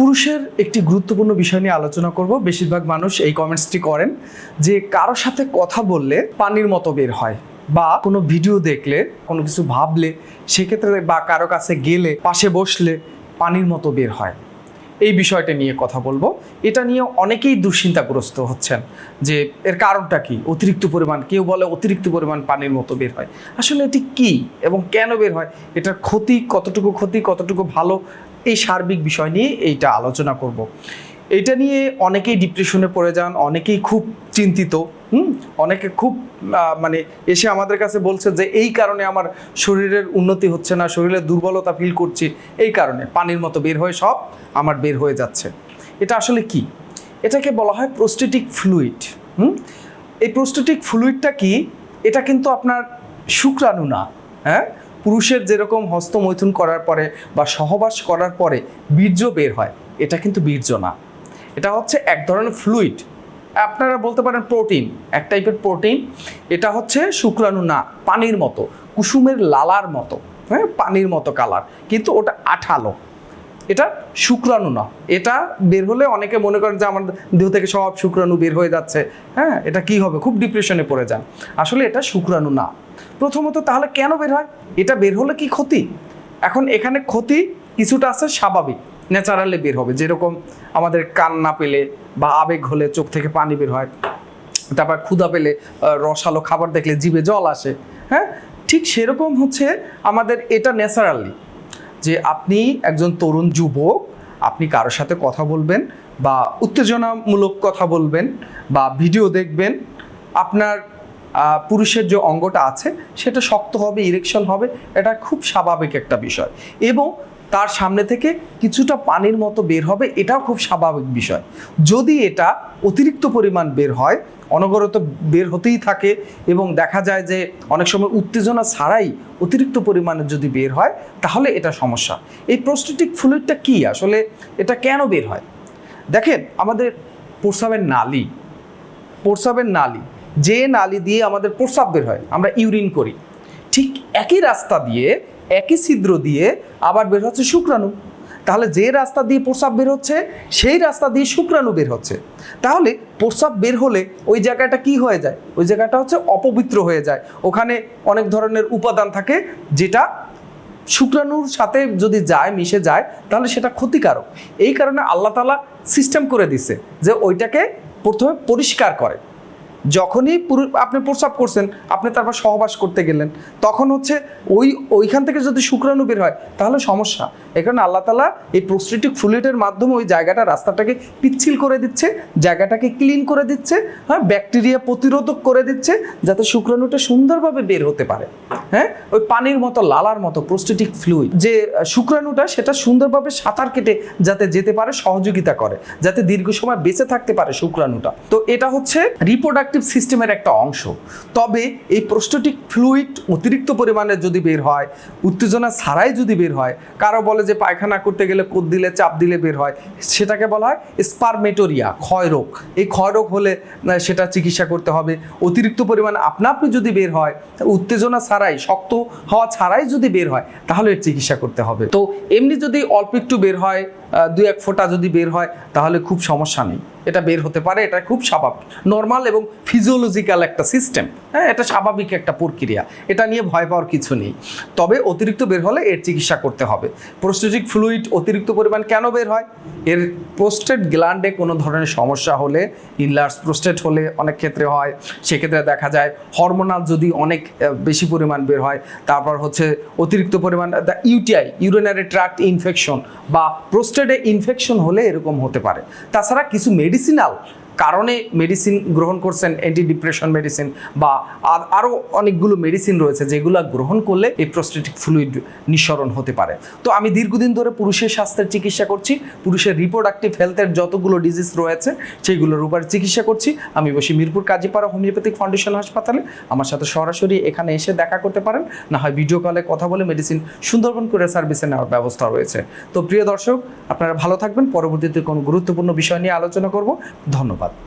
পুরুষের একটি গুরুত্বপূর্ণ বিষয় নিয়ে আলোচনা করব। বেশিরভাগ মানুষ এই কমেন্টসটি করেন যে কারোর সাথে কথা বললে পানির মতো বের হয় বা কোনো ভিডিও দেখলে, কোনো কিছু ভাবলে, সেক্ষেত্রে বা কারও কাছে গেলে, পাশে বসলে পানির মতো বের হয়। এই বিষয়টা নিয়ে কথা বলব। এটা নিয়ে অনেকেই দুশ্চিন্তাগ্রস্ত হচ্ছেন যে এর কারণটা কি? অতিরিক্ত পরিমাণ, কেউ বলে অতিরিক্ত পরিমাণ পানির মতো বের হয়। আসলে এটি কি এবং কেন বের হয়? এটার ক্ষতি কতটুকু ক্ষতি, কতটুকু ভালো এই সার্বিক বিষয় নিয়ে এইটা আলোচনা করব। এটা নিয়ে অনেকেই ডিপ্রেশনে পড়ে যান, অনেকেই খুব চিন্তিত, হুম? অনেকে খুব মানে এসে আমাদের কাছে বলছে যে এই কারণে আমার শরীরের উন্নতি হচ্ছে না শরীরের দুর্বলতা ফিল করছি, এই কারণে পানির মতো বের হয়ে সব আমার বের হয়ে যাচ্ছে। এটা আসলে কি? এটাকে বলা হয় প্রোস্টেটিক ফ্লুইড হুম? এই প্রোস্টেটিক ফ্লুইডটা কি? এটা কিন্তু আপনার শুক্রাণু না হ্যাঁ? পুরুষের যেরকম হস্তমৈথুন করার পরে বা সহবাস করার পরে বীর্য বের হয়, এটা কিন্তু বীর্য না। এটা হচ্ছে এক ধরনের ফ্লুইড আপনারা বলতে পারেন প্রোটিন এক টাইপের প্রোটিন এটা হচ্ছে শুক্রাণু না, পানির মতো, কুসুমের লালার মতো হ্যাঁ পানির মতো কালার কিন্তু ওটা আঠালো। এটা শুক্রাণু না। এটা বের হলে অনেকে মনে করেন যে আমার দেহ থেকে সব শুক্রাণু বের হয়ে যাচ্ছে। হ্যাঁ এটা কি হবে? খুব ডিপ্রেশনে পড়ে যান। আসলে এটা শুক্রাণু না। প্রথমত তাহলে কেন বের হয়? এটা বের হলে কি ক্ষতি? এখন এখানে ক্ষতি কিছুটা আছে স্বাভাবিক। ন্যাচারালি বের হবে। যেরকম আমাদের কান না পেলে বা আবেগ হলে চোখ থেকে পানি বের হয়। তারপর ক্ষুধা পেলে রসালো খাবার দেখলে জিভে জল আসে। হ্যাঁ ঠিক সেরকম হচ্ছে আমাদের এটা ন্যাচারালি। যে আপনি একজন তরুণ যুবক, আপনি কারোর সাথে কথা বলবেন বা উত্তেজনামূলক কথা বলবেন বা ভিডিও দেখবেন, আপনার পুরুষের যে অঙ্গটা আছে সেটা শক্ত হবে ইরেকশন হবে, এটা খুব স্বাভাবিক একটা বিষয়। এবং তার সামনে থেকে কিছুটা পানির মতো বের হবে, এটাও খুব স্বাভাবিক বিষয়। যদি এটা অতিরিক্ত পরিমাণ বের হয়, অনবরত বের হতেই থাকে এবং দেখা যায় যে অনেক সময় উত্তেজনা ছাড়াই অতিরিক্ত পরিমাণে যদি বের হয়, তাহলে এটা সমস্যা। এই প্রোস্টেটিক ফ্লুইডটা কি? আসলে এটা কেন বের হয়? দেখেন, আমাদের প্রস্রাবের নালী প্রস্রাবের নালী, যে নালী দিয়ে আমাদের প্রস্রাব বের হয়, আমরা ইউরিন করি, ঠিক একই রাস্তা দিয়ে একই ছিদ্র দিয়ে আবার বের হচ্ছে শুক্রাণু। তাহলে যে রাস্তা দিয়ে প্রস্রাব বের হচ্ছে, সেই রাস্তা দিয়ে শুক্রাণু বের হচ্ছে। তাহলে প্রস্রাব বের হলে ওই জায়গাটা কি হয়ে যায়? ওই জায়গাটা হচ্ছে অপবিত্র হয়ে যায়। ওখানে অনেক ধরনের উপাদান থাকে যেটা শুক্রাণুর সাথে যদি যায়, মিশে যায়, তাহলে সেটা ক্ষতিকারক। এই কারণে আল্লাহ তালা সিস্টেম করে দিছে যে ওইটাকে প্রথমে পরিষ্কার করে। যখনই পুরু- আপনি প্রস্রাব করছেন, আপনি তারপর সহবাস করতে গেলেন, তখন হচ্ছে ওই ওইখান থেকে যদি শুক্রাণু বের হয়, তাহলে সমস্যা। কারণে আল্লাহ তালা এই প্রোস্টেটিক ফ্লুইডের মাধ্যমে ওই জায়গাটা, রাস্তাটাকে পিচ্ছিল করে দিচ্ছে, জায়গাটাকে ক্লিন করে দিচ্ছে হ্যাঁ ব্যাকটেরিয়া প্রতিরোধক করে দিচ্ছে, যাতে শুক্রাণুটা সুন্দরভাবে বের হতে পারে। হ্যাঁ ওই পানির মতো, লালার মতো প্রোস্টেটিক ফ্লুইড, যে শুক্রাণুটা সেটা সুন্দরভাবে সাঁতার কেটে যাতে যেতে পারে, সহযোগিতা করে, যাতে দীর্ঘ সময় বেঁচে থাকতে পারে শুক্রাণুটা। তো এটা হচ্ছে রিপ্রোডাক্টিভ সিস্টেমের একটা অংশ। তবে এই প্রোস্টেটিক ফ্লুইড অতিরিক্ত পরিমাণে যদি বের হয়, উত্তেজনা ছাড়াই যদি বের হয়, কারও বলে যে পায়খানা করতে গেলে কোদ দিলে, চাপ দিলে বের হয়, সেটাকে বলা হয় স্পারমেটোরিয়া ক্ষয়রোগ এই ক্ষয়রোগ হলে সেটা চিকিৎসা করতে হবে। অতিরিক্ত পরিমাণ আপনা আপনি যদি বের হয়, উত্তেজনা ছাড়াই, শক্ত হওয়া ছাড়াই যদি বের হয়, তাহলে এর চিকিৎসা করতে হবে। তো এমনি যদি অল্প একটু বের হয় দুই এক ফোঁটা যদি বের হয়, তাহলে খুব সমস্যা নেই। এটা বের হতে পারে, এটা খুব স্বাভাবিক। নর্মাল এবং ফিজিওলজিক্যাল একটা সিস্টেম হ্যাঁ এটা স্বাভাবিক একটা প্রক্রিয়া। এটা নিয়ে ভয় পাওয়ার কিছু নেই। তবে অতিরিক্ত বের হলে এর চিকিৎসা করতে হবে। প্রোস্টেটিক ফ্লুইড অতিরিক্ত পরিমাণ কেন বের হয়? এর প্রোস্টেট গ্ল্যান্ডে কোনো ধরনের সমস্যা হলে ইনলার্স প্রোস্টেট হলে অনেক ক্ষেত্রে হয়। সেক্ষেত্রে দেখা যায় হরমোনাল যদি অনেক বেশি পরিমাণ বের হয়, তারপর হচ্ছে অতিরিক্ত পরিমাণ ইউটিআই ইউরিনারি ট্রাক্ট ইনফেকশন বা প্রোস্টেটে ইনফেকশন হলে এরকম হতে পারে। তাছাড়া কিছু মেডিসিনাল কারণে মেডিসিন গ্রহণ করছেন অ্যান্টি ডিপ্রেশন মেডিসিন বা আর- আরও অনেকগুলো মেডিসিন রয়েছে যেগুলো গ্রহণ করলে এই প্রোস্টেটিক ফ্লুইড নিঃসরণ হতে পারে। তো আমি দীর্ঘদিন ধরে পুরুষের স্বাস্থ্যের চিকিৎসা করছি, পুরুষের রিপ্রোডাক্টিভ হেলথের যতগুলো ডিজিজ রয়েছে সেইগুলোর উপর চিকিৎসা করছি। আমি বসি মিরপুর কাজীপাড়া হোমিওপ্যাথিক ফাউন্ডেশন হাসপাতালে, আমার সাথে সরাসরি এখানে এসে দেখা করতে পারেন। না হয় ভিডিও কলে কথা বলে মেডিসিন সুন্দরবন করে সার্ভিসে নেওয়ার ব্যবস্থা রয়েছে। তো প্রিয় দর্শক, আপনারা ভালো থাকবেন। পরবর্তীতে কোনো গুরুত্বপূর্ণ বিষয় নিয়ে আলোচনা করব। ধন্যবাদ।